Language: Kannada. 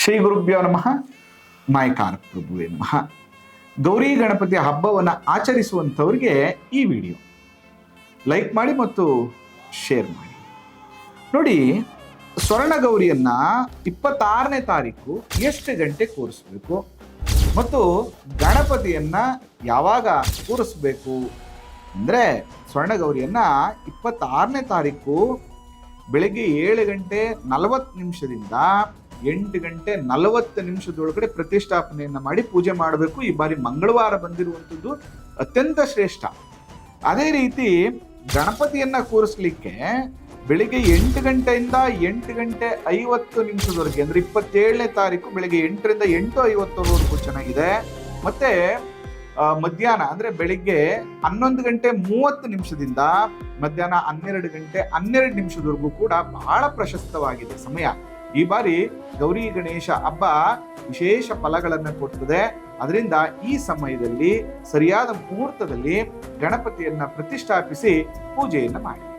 ಶ್ರೀ ಗುರುಭ್ಯೋ ನಮಃ. ಮಾಯಕಾರ ಪ್ರಭುವೇ ನಮಃ. ಗೌರಿ ಗಣಪತಿ ಹಬ್ಬವನ್ನು ಆಚರಿಸುವಂಥವ್ರಿಗೆ ಈ ವಿಡಿಯೋ. ಲೈಕ್ ಮಾಡಿ ಮತ್ತು ಶೇರ್ ಮಾಡಿ. ನೋಡಿ, ಸ್ವರ್ಣ ಗೌರಿಯನ್ನು ಇಪ್ಪತ್ತಾರನೇ ತಾರೀಕು ಎಷ್ಟು ಗಂಟೆ ಕೂರಿಸ್ಬೇಕು ಮತ್ತು ಗಣಪತಿಯನ್ನ ಯಾವಾಗ ಕೂರಿಸ್ಬೇಕು ಅಂದರೆ ಸ್ವರ್ಣ ಗೌರಿಯನ್ನ ಇಪ್ಪತ್ತಾರನೇ ತಾರೀಕು ಬೆಳಗ್ಗೆ ಏಳು ಗಂಟೆ ನಲವತ್ತು ನಿಮಿಷದಿಂದ ಎಂಟು ಗಂಟೆ ನಲವತ್ತು ನಿಮಿಷದೊಳಗಡೆ ಪ್ರತಿಷ್ಠಾಪನೆಯನ್ನ ಮಾಡಿ ಪೂಜೆ ಮಾಡಬೇಕು. ಈ ಬಾರಿ ಮಂಗಳವಾರ ಬಂದಿರುವಂಥದ್ದು ಅತ್ಯಂತ ಶ್ರೇಷ್ಠ. ಅದೇ ರೀತಿ ಗಣಪತಿಯನ್ನ ಕೂರಿಸ್ಲಿಕ್ಕೆ ಬೆಳಿಗ್ಗೆ ಎಂಟು ಗಂಟೆಯಿಂದ ಎಂಟು ಗಂಟೆ ಐವತ್ತು ನಿಮಿಷದವರೆಗೆ, ಅಂದ್ರೆ ಇಪ್ಪತ್ತೇಳನೇ ತಾರೀಕು ಬೆಳಿಗ್ಗೆ ಎಂಟರಿಂದ ಎಂಟು ಐವತ್ತರವರೆಗೂ ಚೆನ್ನಾಗಿದೆ. ಮತ್ತೆ ಮಧ್ಯಾಹ್ನ, ಅಂದ್ರೆ ಬೆಳಿಗ್ಗೆ ಹನ್ನೊಂದು ಗಂಟೆ ಮೂವತ್ತು ನಿಮಿಷದಿಂದ ಮಧ್ಯಾಹ್ನ ಹನ್ನೆರಡು ಗಂಟೆ ಹನ್ನೆರಡು ನಿಮಿಷದವರೆಗೂ ಕೂಡ ಬಹಳ ಪ್ರಶಸ್ತವಾಗಿದೆ ಸಮಯ. ಈ ಬಾರಿ ಗೌರಿ ಗಣೇಶ ಹಬ್ಬ ವಿಶೇಷ ಫಲಗಳನ್ನು ಕೊಡ್ತದೆ. ಅದರಿಂದ ಈ ಸಮಯದಲ್ಲಿ ಸರಿಯಾದ ಮುಹೂರ್ತದಲ್ಲಿ ಗಣಪತಿಯನ್ನ ಪ್ರತಿಷ್ಠಾಪಿಸಿ ಪೂಜೆಯನ್ನ ಮಾಡಿ.